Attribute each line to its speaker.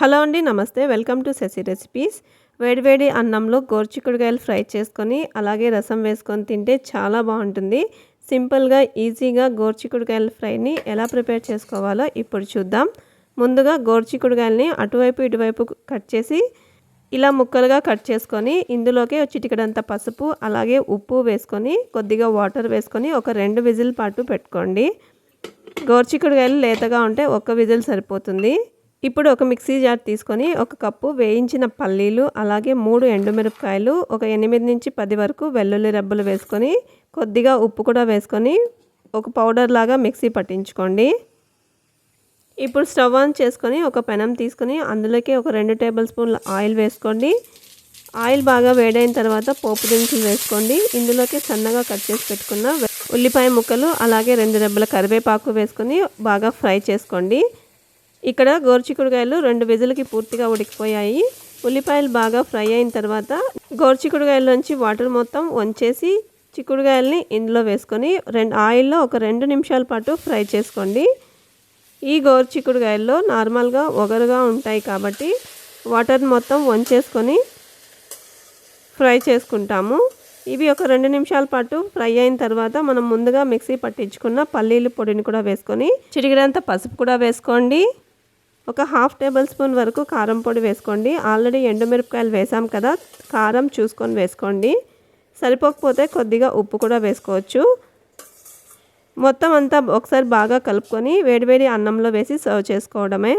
Speaker 1: Hello అండి నమస్తే. Welcome to Shashi recipes. వేడివేడి అన్నంలో గోర్చిక్కుడుకాయలు ఫ్రై చేసుకొని అలాగే రసం వేసుకొని తింటే చాలా బాగుంటుంది. సింపుల్గా ఈజీగా గోర్చిక్కుడుకాయల ఫ్రైని ఎలా ప్రిపేర్ చేసుకోవాలో ఇప్పుడు చూద్దాం. ముందుగా గోర్చిక్కుడుకాయలని అటువైపు ఇటువైపు కట్ చేసి ఇలా ముక్కలుగా కట్ చేసుకొని ఇందులోకి చిటికడంత పసుపు అలాగే ఉప్పు వేసుకొని కొద్దిగా వాటర్ వేసుకొని ఒక రెండు విజిల్ పాటు పెట్టుకోండి. గోర్చిక్కుడుకాయలు లేతగా ఉంటే ఒక్క విజిల్ సరిపోతుంది. ఇప్పుడు ఒక మిక్సీ జార్ తీసుకొని ఒక కప్పు వేయించిన పల్లీలు అలాగే మూడు ఎండుమిరపకాయలు ఒక ఎనిమిది నుంచి పది వరకు వెల్లుల్లి రెబ్బలు వేసుకొని కొద్దిగా ఉప్పు కూడా వేసుకొని ఒక పౌడర్ లాగా మిక్సీ పట్టించుకోండి. ఇప్పుడు స్టవ్ ఆన్ చేసుకొని ఒక పెనం తీసుకొని అందులోకి ఒక రెండు టేబుల్ స్పూన్ల ఆయిల్ వేసుకోండి. ఆయిల్ బాగా వేడైన తర్వాత పోపు దినుసులు వేసుకోండి. ఇందులోకి సన్నగా కట్ చేసి పెట్టుకున్న ఉల్లిపాయ ముక్కలు అలాగే రెండు రెబ్బల కరివేపాకు వేసుకొని బాగా ఫ్రై చేసుకోండి. ఇక్కడ గోర్చికుడుకాయలు రెండు విజులకి పూర్తిగా ఉడికిపోయాయి. ఉల్లిపాయలు బాగా ఫ్రై అయిన తర్వాత గోర్చికుడుకాయల్లోంచి వాటర్ మొత్తం వంచేసి చిక్కుడుకాయలని ఇందులో వేసుకొని రెండు ఆయిల్లో ఒక రెండు నిమిషాల పాటు ఫ్రై చేసుకోండి. ఈ గోర్చిక్కుడుకాయల్లో నార్మల్గా ఒగరుగా ఉంటాయి కాబట్టి వాటర్ మొత్తం వంచేసుకొని ఫ్రై చేసుకుంటాము. ఇవి ఒక రెండు నిమిషాల పాటు ఫ్రై అయిన తర్వాత మనం ముందుగా మిక్సీ పట్టించుకున్న పల్లీలు పొడిని కూడా వేసుకొని చిరిగినంత పసుపు కూడా వేసుకోండి. ఒక హాఫ్ టేబుల్ స్పూన్ వరకు కారం పొడి వేసుకోండి. ఆల్రెడీ ఎండుమిరపకాయలు వేసాం కదా కారం చూసుకొని వేసుకోండి. సరిపోకపోతే కొద్దిగా ఉప్పు కూడా వేసుకోవచ్చు. మొత్తం అంతా ఒకసారి బాగా కలుపుకొని వేడివేడి అన్నంలో వేసి సర్వ్ చేసుకోవడమే.